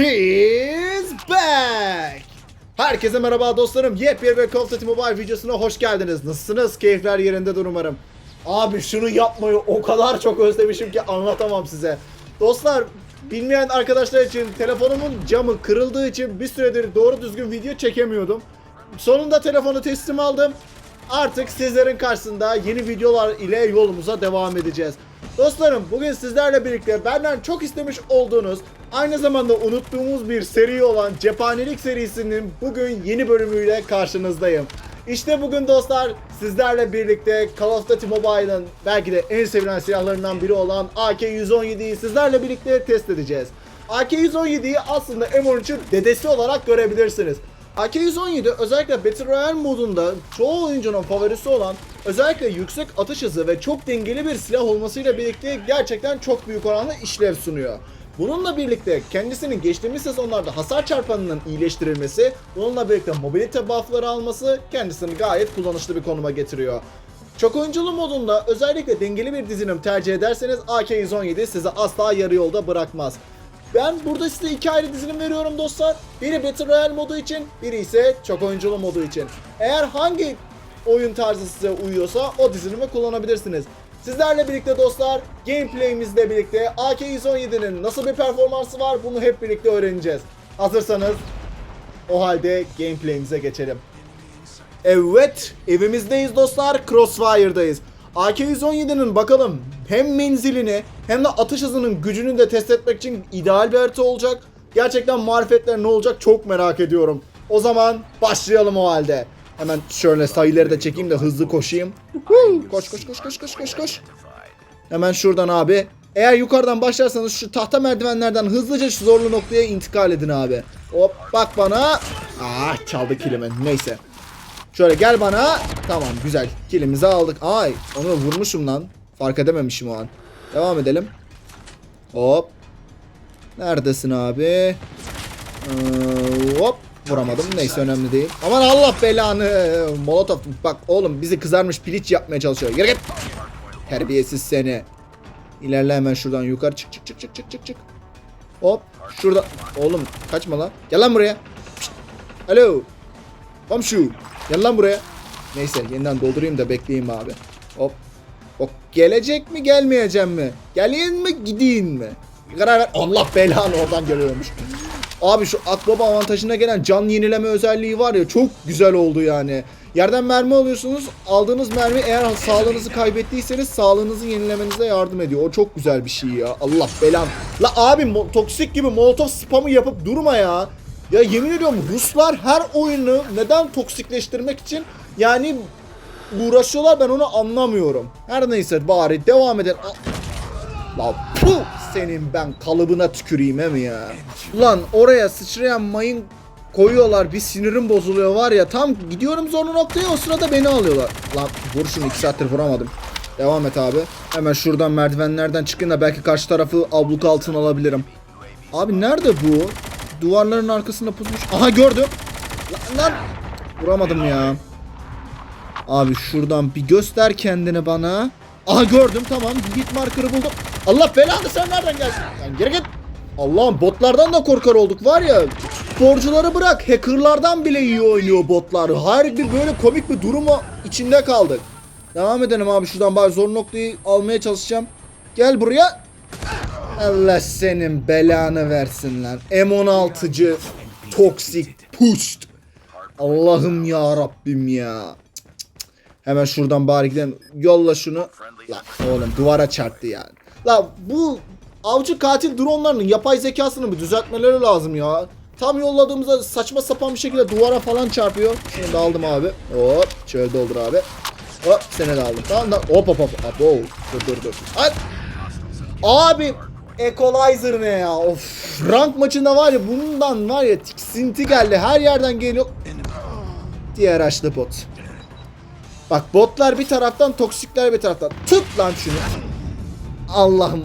He's back. Herkese merhaba dostlarım. Yepyeni bir Call of Duty Mobile videosuna hoş geldiniz. Nasılsınız? Keyifler yerindedir umarım. Abi şunu yapmayı o kadar çok özlemişim ki anlatamam size. Dostlar bilmeyen arkadaşlar için telefonumun camı kırıldığı için bir süredir doğru düzgün video çekemiyordum. Sonunda telefonu teslim aldım. Artık sizlerin karşısında yeni videolar ile yolumuza devam edeceğiz. Dostlarım bugün sizlerle birlikte benden çok istemiş olduğunuz aynı zamanda unuttuğumuz bir seri olan Cephanelik serisinin bugün yeni bölümüyle karşınızdayım. İşte bugün dostlar sizlerle birlikte Call of Duty Mobile'ın belki de en sevilen silahlarından biri olan AK-117'yi sizlerle birlikte test edeceğiz. AK-117'yi aslında M13'ün dedesi olarak görebilirsiniz. AK-117 özellikle Battle Royale modunda çoğu oyuncunun favorisi olan özellikle yüksek atış hızı ve çok dengeli bir silah olmasıyla birlikte gerçekten çok büyük oranda işlev sunuyor. Bununla birlikte kendisinin geçtiğimiz sezonlarda hasar çarpanının iyileştirilmesi, bununla birlikte mobilite buffları alması kendisini gayet kullanışlı bir konuma getiriyor. Çok oyunculu modunda özellikle dengeli bir dizilim tercih ederseniz AK-117 sizi asla yarı yolda bırakmaz. Ben burada size iki ayrı dizilim veriyorum dostlar. Biri Battle Royale modu için, biri ise çok oyunculu modu için. Eğer hangi oyun tarzı size uyuyorsa o dizilimi kullanabilirsiniz. Sizlerle birlikte dostlar gameplay'imizle birlikte AK-117'nin nasıl bir performansı var bunu hep birlikte öğreneceğiz. Hazırsanız o halde gameplay'imize geçelim. Evet, evimizdeyiz dostlar. Crossfire'dayız. AK-117'nin bakalım hem menzilini hem de atış hızının gücünü de test etmek için ideal bir harita olacak. Gerçekten marifetler ne olacak çok merak ediyorum. O zaman başlayalım o halde. Hemen şöyle sayıları da çekeyim de hızlı koşayım. Koş koş koş koş koş koş koş. Hemen şuradan abi. Eğer yukarıdan başlarsanız şu tahta merdivenlerden hızlıca şu zorlu noktaya intikal edin abi. Hop bak bana. Ah çaldı kilimi. Neyse. Şöyle gel bana. Tamam güzel. Kilimizi aldık. Ay onu vurmuşum lan. Fark edememişim o an. Devam edelim. Hop. Neredesin abi? Ee, hop. Vuramadım. Neyse önemli değil. Aman Allah belanı. Molotov. Bak oğlum bizi kızarmış piliç yapmaya çalışıyor. Geri git. Terbiyesiz seni. İlerle hemen şuradan yukarı çık çık çık çık çık çık. Hop. Şurada. Oğlum kaçma lan. Gel lan buraya. Alo. Komşu. Gel lan buraya. Neyse yeniden doldurayım da bekleyeyim abi. Hop. O gelecek mi gelmeyecek mi? Geleyim mi gideyim mi? Karar ver. Allah belanı oradan geliyormuş. Abi şu akbaba avantajına gelen can yenileme özelliği var ya çok güzel oldu yani. Yerden mermi alıyorsunuz. Aldığınız mermi eğer sağlığınızı kaybettiyseniz sağlığınızı yenilemenize yardım ediyor. O çok güzel bir şey ya. Allah belan. La abi toksik gibi molotov spamı yapıp durma ya. Ya yemin ediyorum Ruslar her oyunu neden toksikleştirmek için yani uğraşıyorlar ben onu anlamıyorum. Her neyse bari devam edelim. La puh senin ben kalıbına tüküreyim he mi ya? Lan oraya sıçrayan mayın koyuyorlar bir sinirim bozuluyor var ya tam gidiyorum zorlu noktaya o sırada beni alıyorlar. Lan vur şunu 2 saattir vuramadım. Devam et abi. Hemen şuradan merdivenlerden çıkın da belki karşı tarafı abluk altına alabilirim. Abi nerede bu? Duvarların arkasında pusmuş. Aha gördüm. Lan, lan. Vuramadım ya. Abi şuradan bir göster kendini bana. Aha gördüm tamam. Hit marker'ı buldum. Allah belanı sen nereden geldin? Lan geri git. Allah'ım botlardan da korkar olduk var ya. Sporcuları bırak. Hackerlardan bile iyi oynuyor botlar. Her bir böyle komik bir durumu içinde kaldık. Devam edelim abi şuradan bari zor noktayı almaya çalışacağım. Gel buraya. Allah senin belanı versin lan. M16'cı toksik puşt. Allah'ım ya Rabbim ya. Hemen şuradan bari gidelim. Yolla şunu. Lan oğlum duvara çarptı yani. La bu avcı katil dronlarının yapay zekasını bir düzeltmeleri lazım ya. Tam yolladığımızda saçma sapan bir şekilde duvara falan çarpıyor. Şunu da aldım abi. Hop şöyle doldur abi. Hop seni de aldım. Tamam da hop hop hop. Abo. Dur dur dur. Ay. Abi Equalizer ne ya? Of. Rank maçında var ya bundan var ya tiksinti geldi. Her yerden geliyor. Diğer açlı bot. Bak botlar bir taraftan toksikler bir taraftan. Tut lan şunu. Allah'ım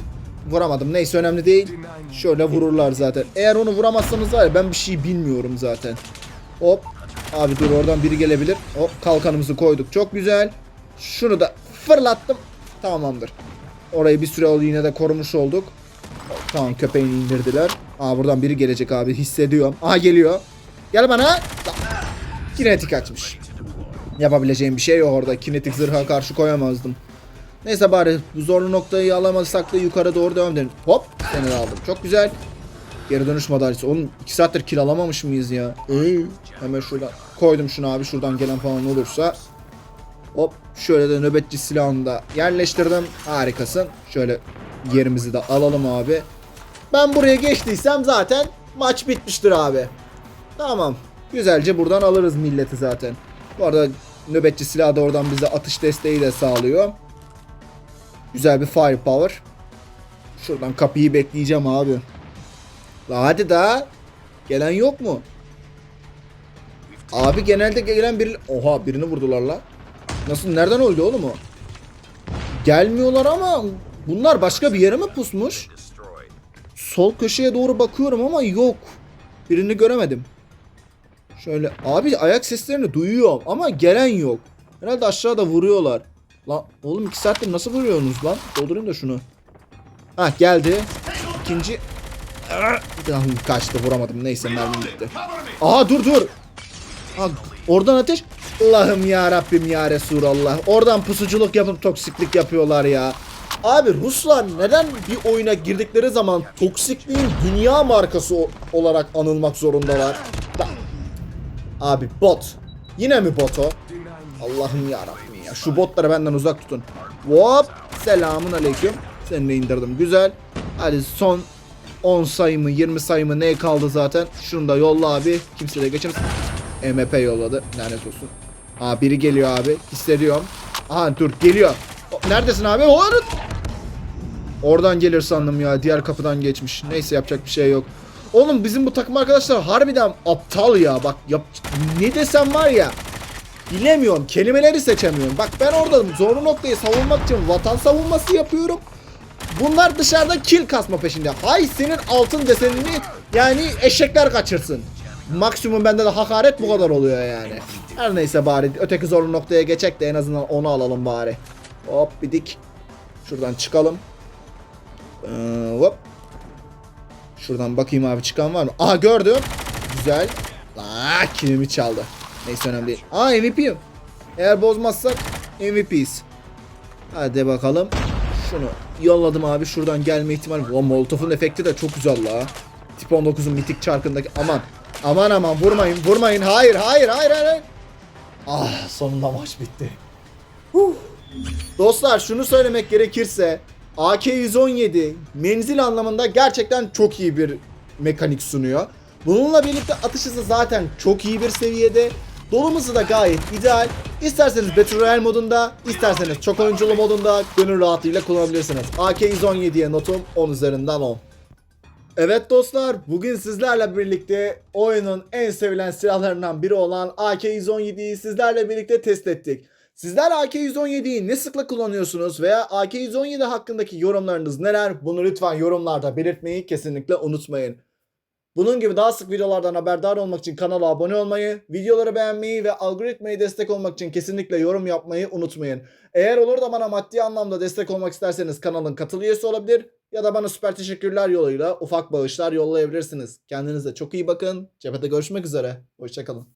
vuramadım. Neyse önemli değil. Şöyle vururlar zaten. Eğer onu vuramazsanız var ya ben bir şey bilmiyorum zaten. Hop. Abi dur oradan biri gelebilir. Hop kalkanımızı koyduk. Çok güzel. Şunu da fırlattım. Tamamdır. Orayı bir süre yine de korumuş olduk. Tamam köpeğini indirdiler. Aa buradan biri gelecek abi hissediyorum. Aha geliyor. Gel bana. Kinetik açmış. Yapabileceğim bir şey yok orada. Kinetik zırha karşı koyamazdım. Neyse bari bu zorlu noktayı alamasak da yukarı doğru devam edelim. Hop seni de aldım. Çok güzel. Geri dönüş madalyası. Oğlum 2 saattir kill alamamış mıyız ya? Ee, hemen şuradan koydum şunu abi. Şuradan gelen falan olursa. Hop şöyle de nöbetçi silahını da yerleştirdim. Harikasın. Şöyle yerimizi de alalım abi. Ben buraya geçtiysem zaten maç bitmiştir abi. Tamam. Güzelce buradan alırız milleti zaten. Bu arada nöbetçi silah da oradan bize atış desteği de sağlıyor. Güzel bir firepower. Şuradan kapıyı bekleyeceğim abi. La hadi daha. Gelen yok mu? Abi genelde gelen bir... Oha birini vurdular la. Nasıl nereden öldü oğlum o? Gelmiyorlar ama bunlar başka bir yere mi pusmuş? Sol köşeye doğru bakıyorum ama yok. Birini göremedim. Şöyle abi ayak seslerini duyuyorum ama gelen yok. Herhalde aşağıda vuruyorlar. Lan oğlum 2 saattir nasıl vuruyorsunuz lan? Doldurayım da şunu. Ha geldi. İkinci. Ah, Kaçtı vuramadım neyse mermim gitti. Aha dur dur. Ha, oradan ateş. Allah'ım ya Rabbim ya Resulallah. Oradan pusuculuk yapıp toksiklik yapıyorlar ya. Abi Ruslar neden bir oyuna girdikleri zaman toksikliğin dünya markası olarak anılmak zorundalar? Abi bot. Yine mi bot o? Allah'ım ya Rabbim ya. Şu botları benden uzak tutun. Hop. Selamun aleyküm. Seni de indirdim. Güzel. Hadi son 10 sayı mı 20 sayı mı ne kaldı zaten. Şunu da yolla abi. Kimse de geçemez. MP yolladı. Lanet olsun. Aa biri geliyor abi. Hissediyorum. Aha dur geliyor. Neredesin abi? Orada. Oradan gelir sandım ya. Diğer kapıdan geçmiş. Neyse yapacak bir şey yok. Oğlum bizim bu takım arkadaşlar harbiden aptal ya. Bak yap ne desem var ya. Bilemiyorum. Kelimeleri seçemiyorum. Bak ben orada zorlu noktayı savunmak için vatan savunması yapıyorum. Bunlar dışarıda kill kasma peşinde. Hay senin altın desenini yani eşekler kaçırsın. Maksimum bende de hakaret bu kadar oluyor yani. Her neyse bari öteki zorlu noktaya geçecek de en azından onu alalım bari. Hop bir dik. Şuradan çıkalım. Ee, hop. Şuradan bakayım abi çıkan var mı? Aha gördüm. Güzel. Aa kilimi çaldı. Neyse önemli değil. Aa MVP'yim. Eğer bozmazsak MVP'yiz. Hadi bakalım. Şunu yolladım abi. Şuradan gelme ihtimali. O Molotov'un efekti de çok güzel la. Tip 19'un mitik çarkındaki. Aman. Aman aman vurmayın vurmayın. Hayır hayır hayır hayır. Ah sonunda maç bitti. Huh. Dostlar şunu söylemek gerekirse AK-117 menzil anlamında gerçekten çok iyi bir mekanik sunuyor. Bununla birlikte atış hızı zaten çok iyi bir seviyede. Dolumuzu da gayet ideal. İsterseniz Battle Royale modunda, isterseniz çok oyunculu modunda gönül rahatlığıyla kullanabilirsiniz. AK-117'ye notum 10 üzerinden 10. Evet dostlar, bugün sizlerle birlikte oyunun en sevilen silahlarından biri olan AK-117'yi sizlerle birlikte test ettik. Sizler AK-117'yi ne sıkla kullanıyorsunuz veya AK-117 hakkındaki yorumlarınız neler? Bunu lütfen yorumlarda belirtmeyi kesinlikle unutmayın. Bunun gibi daha sık videolardan haberdar olmak için kanala abone olmayı, videoları beğenmeyi ve algoritmayı destek olmak için kesinlikle yorum yapmayı unutmayın. Eğer olur da bana maddi anlamda destek olmak isterseniz kanalın katıl üyesi olabilir ya da bana süper teşekkürler yoluyla ufak bağışlar yollayabilirsiniz. Kendinize çok iyi bakın. Cephede görüşmek üzere. Hoşçakalın.